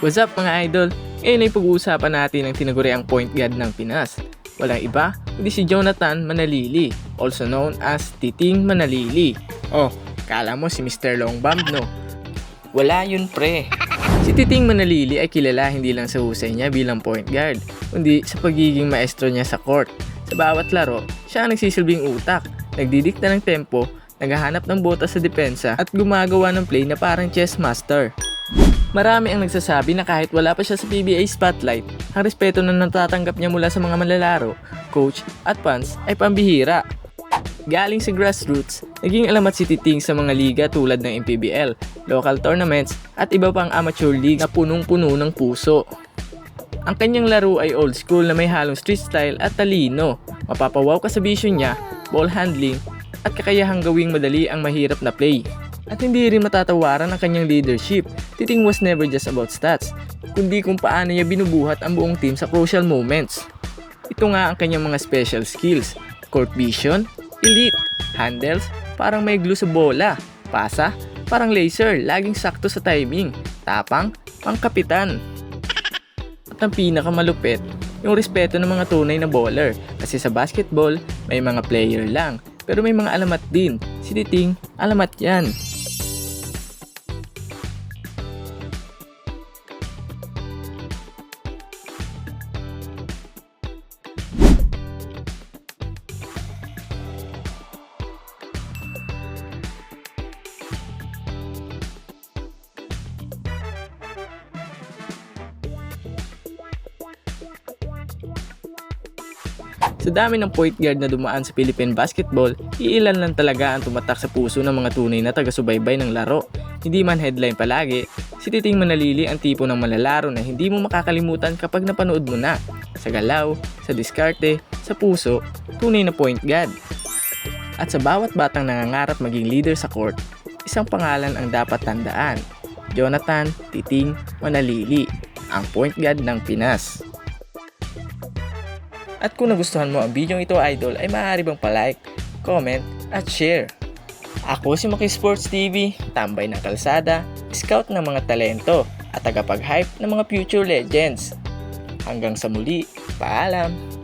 What's up mga idol? Ngayon ay pag-uusapan natin ang tinaguriang point guard ng Pinas. Walang iba, kundi si Jonathan Manalili, also known as Titing Manalili. Oh, kala mo si Mr. Long Bomb no? Wala yun pre. Si Titing Manalili ay kilala hindi lang sa husay niya bilang point guard, kundi sa pagiging maestro niya sa court. Sa bawat laro, siya ang nagsisilbing utak, nagdidikta ng tempo, naghahanap ng bota sa depensa at gumagawa ng play na parang chess master. Marami ang nagsasabi na kahit wala pa siya sa PBA spotlight, ang respeto na natatanggap niya mula sa mga manlalaro, coach at fans ay pambihira. Galing sa grassroots, naging alamat si Titing sa mga liga tulad ng MPBL, local tournaments at iba pang amateur league na punong-puno ng puso. Ang kanyang laro ay old school na may halong street style at talino. Mapapawaw ka sa vision niya, ball handling, at kakayahang gawing madali ang mahirap na play. At hindi rin matatawaran ang kanyang leadership. Titing was never just about stats, kundi kung paano niya binubuhat ang buong team sa crucial moments. Ito nga ang kanyang mga special skills. Court vision, elite, handles, parang may glue sa bola, pasa, parang laser, laging sakto sa timing, tapang, pangkapitan. At ang pinakamalupit, yung respeto ng mga tunay na bowler. Kasi sa basketball, may mga player lang. Pero may mga alamat din. Si Titing, alamat yan. Sa dami ng point guard na dumaan sa Philippine basketball, iilan lang talaga ang tumatak sa puso ng mga tunay na taga-subaybay ng laro. Hindi man headline palagi, si Titing Manalili ang tipo ng malalaro na hindi mo makakalimutan kapag napanood mo na. Sa galaw, sa diskarte, sa puso, tunay na point guard. At sa bawat batang nangangarap maging leader sa court, isang pangalan ang dapat tandaan. Jonathan Titing Manalili, ang point guard ng Pinas. At kung nagustuhan mo ang video ito idol ay maaari bang palike, comment at share. Ako si Maki Sports TV, tambay ng kalsada, scout ng mga talento at tagapag-hype ng mga future legends. Hanggang sa muli, paalam!